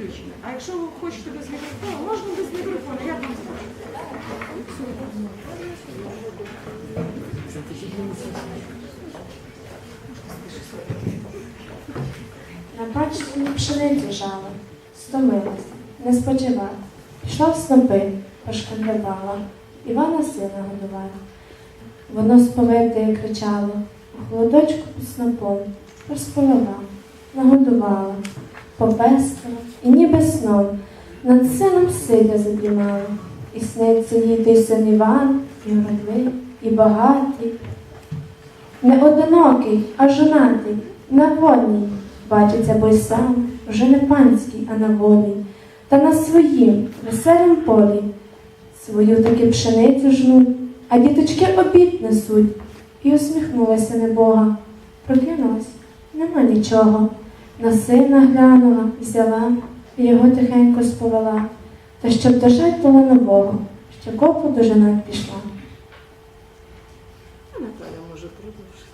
включене. А якщо ви хочете без мікрофону, можна без мікрофону, як вам скажете. На пачці пшеницю жала, стомилась, не спочивала. Пішла в снопи, пошкандивала, Івана сина годувала. Воно сповите кричало, у холодочку під снопом розповіла, нагодувала, попестила і ніби сном над сином сидя задрімала. І сниться їй той син Іван, і вродливий, і багатий, не одинокий, а жонатий, на водній, бачиться, бо й сам, вже не панський, а на волі, та на своїм веселім полі. Свою таки пшеницю жнуть, а діточки обід несуть. І усміхнулася небога. Прокинулась, нема нічого. На сина глянула, взяла, і його тихенько сповела. Та щоб дожать було нового, ще копу дожинать пішла. Наталя може продовжити.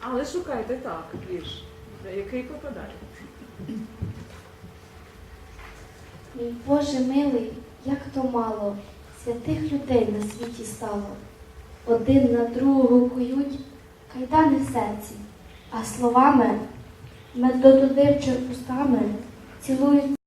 Але шукайте так, вірш, який попадає. Мій Боже милий, як то мало святих людей на світі стало. Один на другого кують кайдани в серці, а словами, медотодивчими устами цілують